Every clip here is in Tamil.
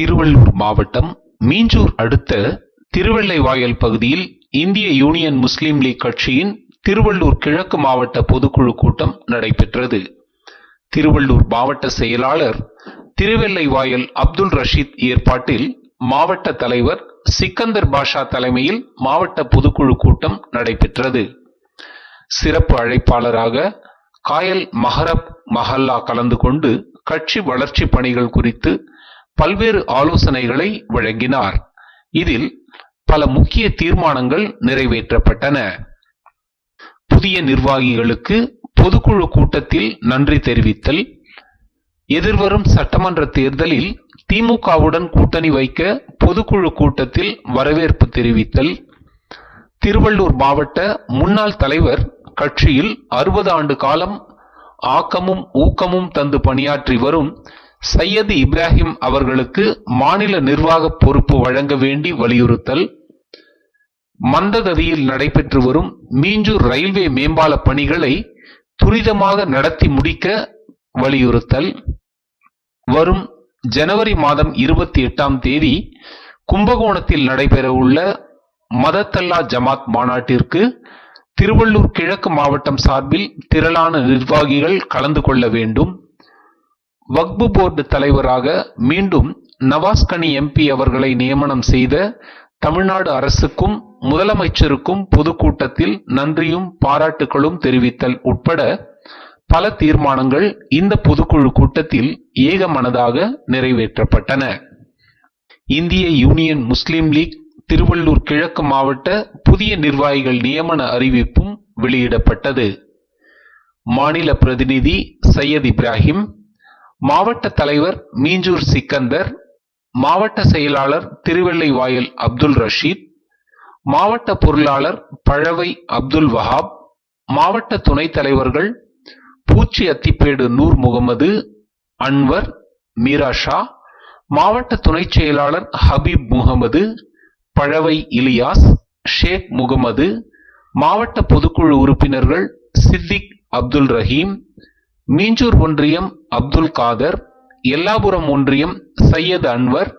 திருவள்ளூர் மாவட்டம் மீஞ்சூர் அடுத்த திருவெள்ளைவாயல் பகுதியில் இந்திய யூனியன் முஸ்லீம் லீக் கட்சியின் திருவள்ளூர் கிழக்கு மாவட்ட பொதுக்குழு கூட்டம் நடைபெற்றது. திருவள்ளூர் மாவட்ட செயலாளர் திருவெள்ளைவாயல் அப்துல் ரஷீத் ஏற்பாட்டில் மாவட்ட தலைவர் சிக்கந்தர் பாஷா தலைமையில் மாவட்ட பொதுக்குழு கூட்டம் நடைபெற்றது. சிறப்பு அழைப்பாளராக காயல் மஹரப் மஹல்லா கலந்து கொண்டு கட்சி வளர்ச்சி பணிகள் குறித்து பல்வேறு ஆலோசனைகளை வழங்கினார். இதில் பல முக்கிய தீர்மானங்கள் நிறைவேற்றப்பட்டன. புதிய நிர்வாகிகளுக்கு பொதுக்குழு கூட்டத்தில் நன்றி தெரிவித்தல் எதிர்வரும் சட்டமன்ற தேர்தலில் திமுகவுடன் கூட்டணி வைக்க பொதுக்குழு கூட்டத்தில் வரவேற்பு தெரிவித்தல் திருவள்ளூர் மாவட்ட முன்னாள் தலைவர் கட்சியில் அறுபது ஆண்டு காலம் ஆக்கமும் ஊக்கமும் தந்து பணியாற்றி வரும் சையது இப்ராஹிம் அவர்களுக்கு மாநில நிர்வாக பொறுப்பு வழங்க வேண்டி வலியுறுத்தல் மந்தகதியில் நடைபெற்று வரும் மீஞ்சூர் ரயில்வே மேம்பால பணிகளை துரிதமாக நடத்தி முடிக்க வலியுறுத்தல். வரும் ஜனவரி மாதம் இருபத்தி எட்டாம் தேதி கும்பகோணத்தில் நடைபெறவுள்ள மதத்தல்லா ஜமாத் மாநாட்டிற்கு திருவள்ளூர் கிழக்கு மாவட்டம் சார்பில் திரளான நிர்வாகிகள் கலந்து கொள்ள வேண்டும். வக்பு போர்டு தலைவராக மீண்டும் நவாஸ்கனி எம்பி அவர்களை நியமனம் செய்த தமிழ்நாடு அரசுக்கும் முதலமைச்சருக்கும் பொதுக்கூட்டத்தில் நன்றியும் பாராட்டுகளும் தெரிவித்தல் உட்பட பல தீர்மானங்கள் இந்த பொதுக்குழு கூட்டத்தில் ஏகமனதாக நிறைவேற்றப்பட்டன. இந்திய யூனியன் முஸ்லீம் லீக் திருவள்ளூர் கிழக்கு மாவட்ட புதிய நிர்வாகிகள் நியமன அறிவிப்பும் வெளியிடப்பட்டது. மாநில பிரதிநிதி சையத் இப்ராஹிம் மாவட்ட தலைவர் மீஞ்சூர் சிக்கந்தர் மாவட்ட செயலாளர் திருவெள்ளைவாயல் அப்துல் ரஷீத் மாவட்ட பொருளாளர் பழவை அப்துல் வஹாப் மாவட்ட துணைத் தலைவர்கள் பூச்சி அத்திப்பேடு நூர் முகமது அன்வர் மீரா ஷா மாவட்ட துணைச் செயலாளர் ஹபீப் முகமது பழவை இலியாஸ் ஷேக் முகமது மாவட்ட பொதுக்குழு உறுப்பினர்கள் சித்திக் அப்துல் ரஹீம் மீஞ்சூர் ஒன்றியம் அப்துல் காதர் எல்லாபுரம் ஒன்றியம் சையத் அன்வர்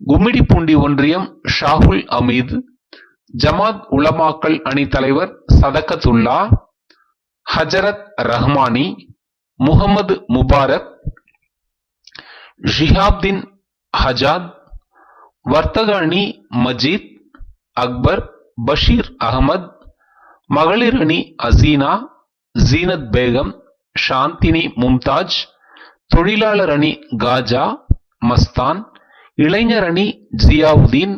கும்மிடிப்பூண்டி ஒன்றியம் ஷாகுல் அமீத் ஜமாத் உலமாக்கல் அணி தலைவர் சதகத்துல்லா ஹஜரத் ரஹ்மானி முகமது முபாரக் ஷிஹாப்தின் ஹஜாத் வர்த்தக அணி மஜீத் அக்பர் பஷீர் அகமது மகளிர் அணி அசீனா ஜீனத் பேகம் ஷாந்தினி மும்தாஜ் தொழிலாளர் அணி காஜா மஸ்தான் இளைஞர் அணி ஜியாவுதீன்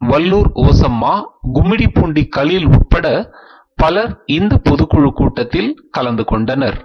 வல்லூர் ஓசம்மா கும்மிடிப்பூண்டி கலீல் உட்பட பலர் இந்த பொதுக்குழு கூட்டத்தில் கலந்து கொண்டனர்.